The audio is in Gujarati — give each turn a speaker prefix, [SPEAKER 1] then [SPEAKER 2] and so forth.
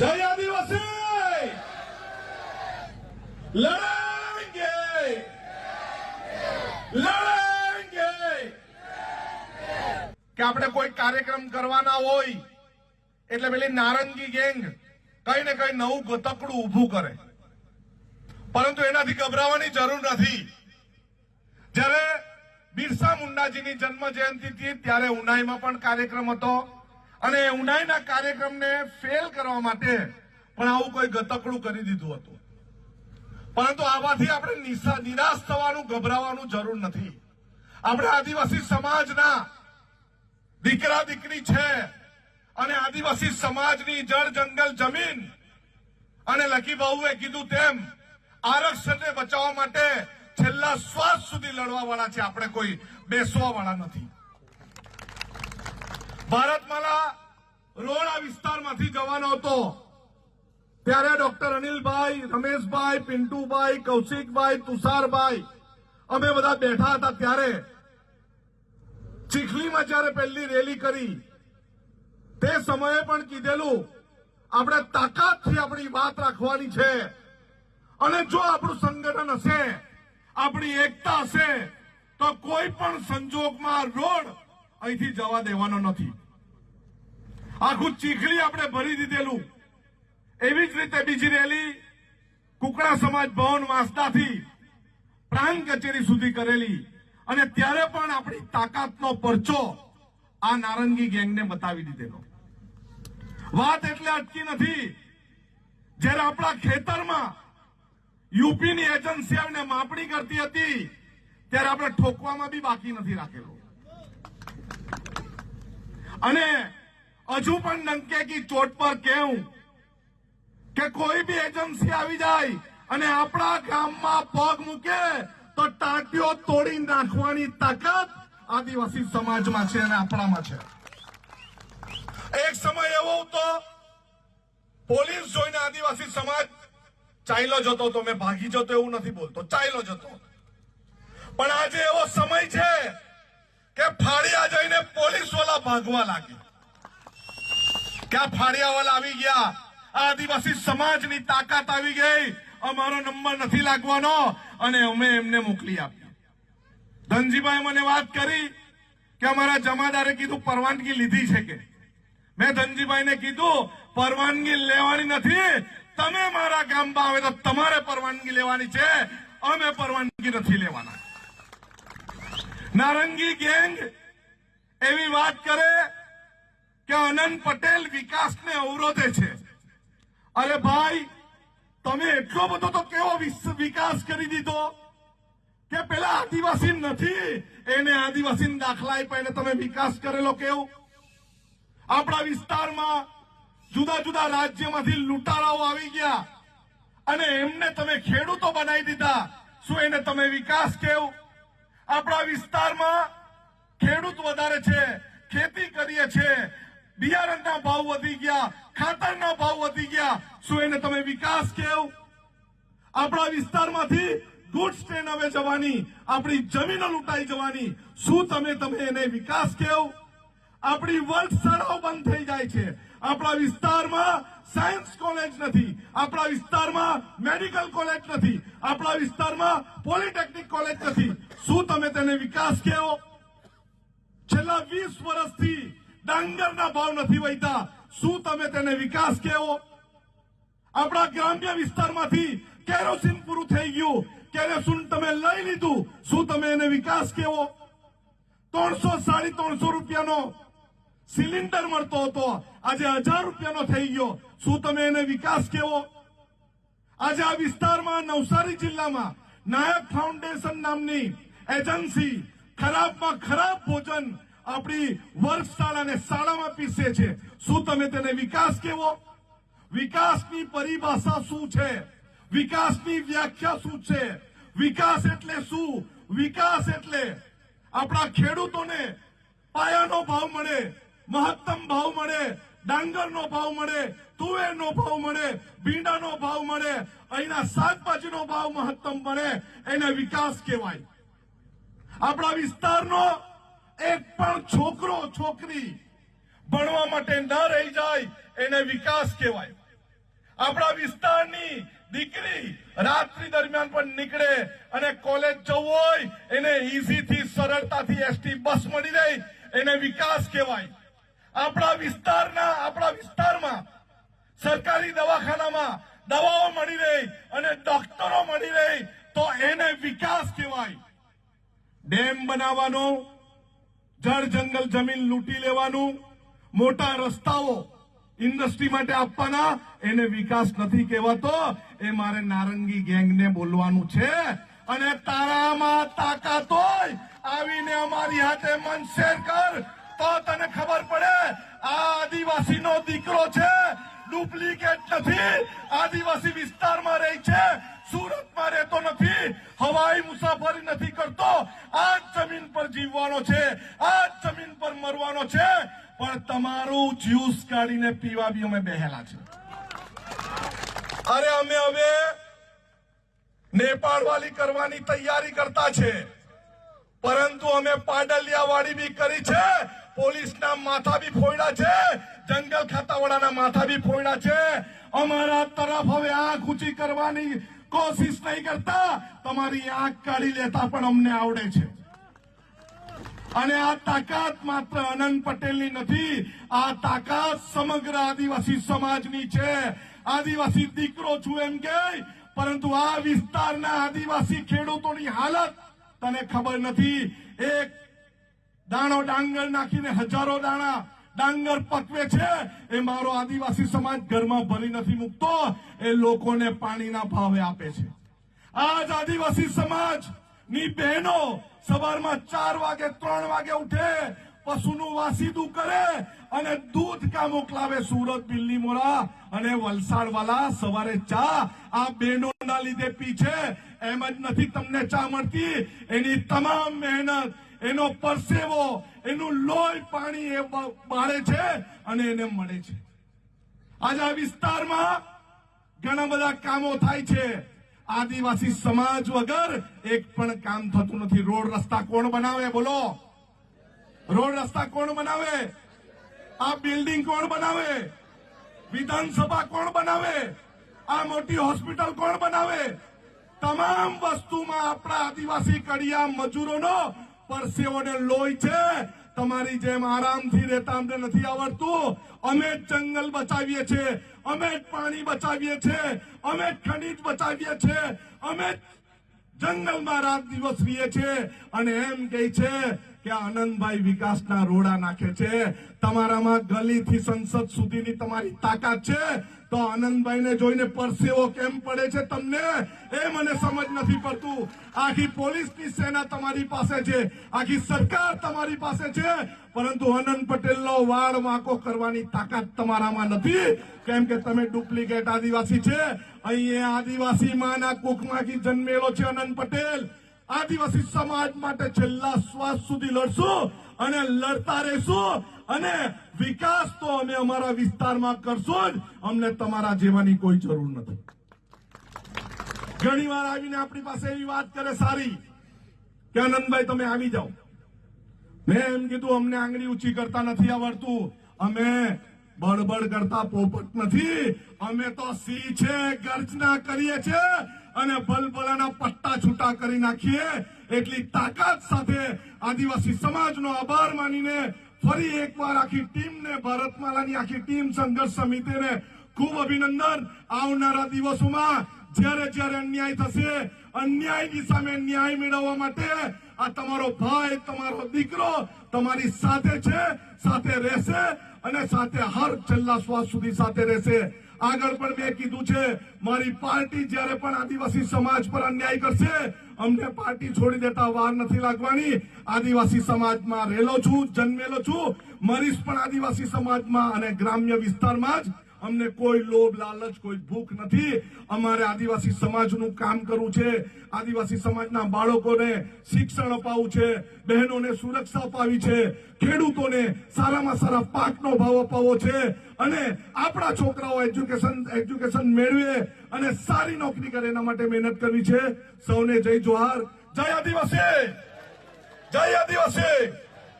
[SPEAKER 1] જય આદિવાસી લડેંગે લડેંગે કે આપણે કોઈ કાર્યક્રમ કરવાના હોય, એટલે પેલી નારંગી ગેંગ કઈ ને કઈ નવું ગતકડું ઊભું કરે. પરંતુ એનાથી ગભરાવાની જરૂર નથી. જ્યારે બિરસા મુંડાજીની જન્મ જયંતિ હતી, ત્યારે ઉનાઈમાં પણ કાર્યક્રમ હતો. અને ઉનાઈના કાર્યક્રમને ફેલ કરવા માટે પણ આવું કોઈ ગતકડું કરી દીધું હતું. પરંતુ આવાથી આપણે નિરાશ થવાનું, ગભરાવાનું જરૂર નથી. આપણે આદિવાસી સમાજના દીકરા દીકરી છે અને આદિવાસી સમાજની જળ જંગલ જમીન અને લકી બહુએ કીધું તેમ આરક્ષણને બચાવવા માટે છેલ્લા શ્વાસ સુધી લડવા વાળા છે. આપણે કોઈ બેસવા વાળા નથી. ભારતમાલા રોડ આ વિસ્તારમાંથી જવાનો હતો. ત્યારે ડોક્ટર અનિલભાઈ, રમેશભાઈ, પિન્ટુભાઈ, કૌશિકભાઈ, તુષારભાઈ, અમે બધા બેઠા હતા ત્યારે. ચીખલીમાં જ્યારે પહેલી રેલી કરી, તે સમયે પણ કીધેલું, આપણે તાકાતથી આપણી વાત રાખવાની છે. અને જો આપણું સંગઠન હશે, આપણી એકતા હશે, તો કોઈ પણ સંજોગમાં રોડ અહીંથી જવા દેવાનો નથી. આખું ચીખલી આપણે ભરી દીધેલું. એવી જ રીતે બીજી રેલી કુકડા સમાજ ભવન વાંસદાથી પ્રાંત કચેરી સુધી કરેલી. અને ત્યારે પણ આપણી તાકાતનો પરચો આ નારંગી ગેંગને બતાવી દીધેલો. વાત એટલે અટકી નથી. જ્યારે આપણા ખેતરમાં યુપીની એજન્સીઓને માપણી કરતી હતી, ત્યારે આપણે ઠોકવામાં બી બાકી નથી રાખેલો. અને હજુ પણ ડંકે કી ચોટ પર કેવું? કે કોઈ બી એજન્સી આવી જાય અને આપણા ગામમાં પગ મૂકે, તો ટાંટીઓ તોડી નાખવાની તાકાત આદિવાસી સમાજમાં છે અને આપણામાં છે. એક સમય એવો હતો, પોલીસ જોઈને આદિવાસી સમાજ ચાલ્યો જતો તો મેં ભાગી જતો એવું નથી બોલતો ચાલ્યો જતો પણ આજે એવો સમય છે કે ફાળિયા જઈને પોલીસવાળા ભાગવા લાગે ક્યાં ફાળિયાવાલ આવી ગયા? આદિવાસી સમાજની તાકાત આવી ગઈ. અમારો નંબર નથી લાગવાનો અને અમે એમને મોકલી આપ્યો. ધનજીભાઈ મને વાત કરી કે અમારા જમાદારે કીધું પરવાનગી લીધી છે કે. મેં ધનજીભાઈને કીધું, પરવાનગી લેવાની નથી. તમે મારા ગામમાં આવે તો તમારે પરવાનગી લેવાની છે. અમે પરવાનગી નથી લેવાના. નારંગી ગેંગ એવી વાત કરે કે અનંત પટેલ વિકાસને અવરોધે છે. અરે ભાઈ, તમે એટલો બધો તો કેવો વિકાસ કરી દીધો? કે પેલા આદિવાસી નથી, એને આદિવાસી દાખલા આપ્યા એને તમે વિકાસ કરેલો કેવો? આપણા વિસ્તારમાં જુદા જુદા રાજ્યમાંથી લૂંટારાઓ આવી ગયા. અને એમને તમે ખેડૂતો બનાવી દીધા. શું એને તમે વિકાસ કેવું? આપણા વિસ્તારમાં ખેડૂત વધારે છે, ખેતી કરીએ છીએ બિયારણના ભાવ વધી ગયા, ખાતરના ભાવ વધી ગયા. શું એને તમે વિકાસ કેવ? આપણા વિસ્તારમાંથી ગુડ્સ ટ્રેન હવે જવાની, આપણી જમીનો લૂંટાઈ જવાની. શું તમે તમે એને વિકાસ કેવ? આપણી વર્ગ શાળાઓ બંધ થઈ જાય છે. આપણા વિસ્તારમાં સાયન્સ કોલેજ નથી. આપણા વિસ્તારમાં મેડિકલ કોલેજ નથી. આપણા વિસ્તારમાં પોલિટેકનિક કોલેજ નથી. શું તમે તેને વિકાસ કહો છેલ્લા વીસ વર્ષથી ડાંગરના ભાવ નથી વહેતા શું તમે તેને વિકાસ કહેવો? આપણા ગ્રામ્ય વિસ્તારમાંથી કેરોસીન પૂરું થઈ ગયું. કેરોસીન તમે લઈ લીધું. શું તમે એને વિકાસ કેવો ત્રણસો સાડી ત્રણસો રૂપિયાનો સિલિન્ડર મળતો હતો. આજે હજાર રૂપિયાનો થઈ ગયો. શું તમે એને વિકાસ કેવો આજે આ વિસ્તારમાં નવસારી જિલ્લામાં નાયક ફાઉન્ડેશન નામની એજન્સી ખરાબમાં ખરાબ ભોજન આપણી વર્ગશાળાને શાળામાં પીસે છે. શું તમે તેને વિકાસ કેવો? વિકાસની પરિભાષા શું છે? વિકાસની વ્યાખ્યા શું છે? વિકાસ એટલે શું? વિકાસ એટલે આપણા ખેડૂતોને પાયાનો ભાવ મળે, મહત્તમ ભાવ મળે, ડાંગરનો ભાવ મળે, તુવેરનો ભાવ મળે, ભીંડાનો ભાવ મળે, અહીંના શાકભાજીનો ભાવ મહત્તમ મળે, એને વિકાસ કહેવાય. આપણા વિસ્તારનો એક પણ છોકરો, છોકરી ભણવા માટે ન રહી જાય, એને વિકાસ કહેવાય. આપણા વિસ્તારની દીકરી રાત્રિ દરમિયાન પણ નીકળે અને કોલેજ જવું હોય, એને ઈઝીથી, સરળતાથી એસટી બસ મળી રહી, એને વિકાસ કહેવાય. આપણા વિસ્તારના, આપણા વિસ્તારમાં સરકારી દવાખાનામાં દવાઓ મળી રહી અને ડોક્ટરો મળી રહી, તો એને વિકાસ કહેવાય. ડેમ બનાવવાનો જળ જંગલ જમીન લૂંટી લેવાનું, મોટા રસ્તાઓ ઇન્ડસ્ટ્રી માટે આપવાના, એને વિકાસ નથી કહેવાતો. એ મારે નારંગી ગેંગને બોલવાનું છે. અને તારામાં તાકાત હોય, આવીને અમારી હાથે મન શેર કર. તો તને ખબર પડે, આ આદિવાસીનો દીકરો છે. ડુપ્લિકેટ નથી. આદિવાસી વિસ્તારમાં રહી છે. સુરતમાં રહેતો નથી. હવાઈ મુસાફરી નથી કરતો. આ જમીન પર જીવવાનો છે. આ જમીન પર મરવાનો છે. પણ તમારું જ્યુસ કાઢીને પીવા બી અમે બેહેલા છે. અરે અમે હવે નેપાળ વાલી કરવાની તૈયારી કરતા છે. પરંતુ અમે પાડલિયા વાળી બી કરી છે. પોલીસના માથા બી ફોડ્યા છે. જંગલ ખાતાવાળાના માથા બી ફોડ્યા છે. અમારા તરફ હવે આંખ ઊંચી કરવાની કોશિશ નહીં કરતા, તમારી આંખ કાઢી લેતા પણ અમને આવડે છે. અને આ તાકાત માત્ર અનંત પટેલની નથી, આ તાકાત સમગ્ર આદિવાસી સમાજની છે. આદિવાસી દીકરો છું એમ કે પરંતુ આ વિસ્તારના આદિવાસી ખેડૂતોની હાલત તને ખબર નથી. એક દાણો ડાંગર નાખીને હજારો દાણા ડાંગર પકવે છે. એ મારો આદિવાસી સમાજ ઘરમાં ભરી નથી મૂકતો. એ લોકોને પાણીના ભાવે આપે છે. આજ આદિવાસી સમાજની બહેનો સવારમાં ચાર વાગે, ત્રણ વાગે ઉઠે, પશુનું વાસીદું કરે અને દૂધ કા મોકલાવે? સુરત દિલ્હી મોરા અને વલસાડ વાલા સવારે ચા આ બહેનોના લીધે પી છે. એમ જ નથી તમને ચા મળતી. એની તમામ મહેનત એનો પરસેવો, એનું લોહી પાણી એ બાળે છે અને એને મળે છે. આજે આ વિસ્તારમાં ઘણા બધા કામો થાય છે. આદિવાસી સમાજ વગર એક પણ કામ થતું નથી. રોડ રસ્તા કોણ બનાવે? બોલો. રોડ રસ્તા કોણ બનાવે? આ બિલ્ડિંગ કોણ બનાવે? વિધાનસભા કોણ બનાવે? આ મોટી હોસ્પિટલ કોણ બનાવે? તમામ વસ્તુમાં આપણા આદિવાસી કડિયા મજૂરોનો પરસેવો લોહી છે. તમારી જેમ આરામથી રહેતા અમને નથી આવડતું. અમે જ જંગલ બચાવીએ છીએ અમે જ પાણી બચાવીએ છીએ અમે જ ખનીજ બચાવીએ છીએ અમે જંગલમાં રાત દિવસ રહીએ છીએ અને એમ કહે છે કે આનંદભાઈ વિકાસના રોડા નાખે છે. તમારામાં ગલીથી સંસદ સુધીની તમારી તાકાત છે. તો આનંદભાઈને જોઈને પરસેવો કેમ પડે છે તમને? એ મને સમજ નથી પડતું. આખી પોલીસની સેના તમારી પાસે છે. આખી સરકાર તમારી પાસે છે. પરંતુ આનંદ પટેલનો વાળ વાંકો કરવાની તાકાત તમારામાં નથી. કેમ કે તમે ડુપ્લિકેટ આદિવાસી છે. અહીંયા આદિવાસી માના કુખમાંથી જન્મેલો છે અનંત પટેલ. આદિવાસી સમાજ માટે છેલ્લા શ્વાસ સુધી લડશું અને લડતા રહેશું. અને વિકાસ તો અમે અમારા વિસ્તારમાં કરશું જ. અમને તમારા જેવાની કોઈ જરૂર નથી. ઘણી વાર આવીને આપણી પાસે એવી વાત કરે, સારી, કે આનંદભાઈ તમે આવી જાઓ. મેં એમ કીધું, અમને આંગળી ઊંચી કરતા નથી આવડતું. અમે બળબડ કરતા પોપટ નથી. અમે તો સિંહ છે, ગર્જના કરીએ છીએ અને બલબલાના પટ્ટા છૂટા કરી નાખીએ. એટલી તાકાત સાથે આદિવાસી સમાજનો આભાર માનીને ફરી એકવાર આખી ટીમને ભારતમાલાની આખી ટીમ સંઘર્ષ સમિતિને ખૂબ અભિનંદન. આવનારા દિવસોમાં જ્યારે જ્યારે અન્યાય થશે, અન્યાયની સામે ન્યાય મેળવવા માટે આ તમારો ભાઈ, તમારો દીકરો તમારી સાથે છે, સાથે રહેશે અને સાથે હર છેલ્લા શ્વાસ સુધી સાથે રહેશે. આગળ પણ મેં કીધું છે, મારી પાર્ટી જ્યારે પણ આદિવાસી સમાજ પર અન્યાય કરશે, અમને પાર્ટી છોડી દેતા વાર નથી લાગવાની. આદિવાસી સમાજમાં રહેલો છું, જન્મેલો છું. મરીશ પણ આદિવાસી સમાજમાં અને ગ્રામ્ય વિસ્તારમાં જ અમને કોઈ લોભ, લાલચ, કોઈ ભૂખ નથી. અમારે આદિવાસી સમાજનું કામ કરવું છે. આદિવાસી સમાજના બાળકોને શિક્ષણ અપાવવું છે. બહેનોને સુરક્ષા અપાવી છે. ખેડૂતોને સારામાં સારા પાકનો ભાવ અપાવવો છે. અને આપણા છોકરાઓ એજ્યુકેશન એજ્યુકેશન મેળવે અને સારી નોકરી કરે એના માટે મહેનત કરવી છે. સૌને જય જોહાર. જય આદિવાસી! જય આદિવાસી!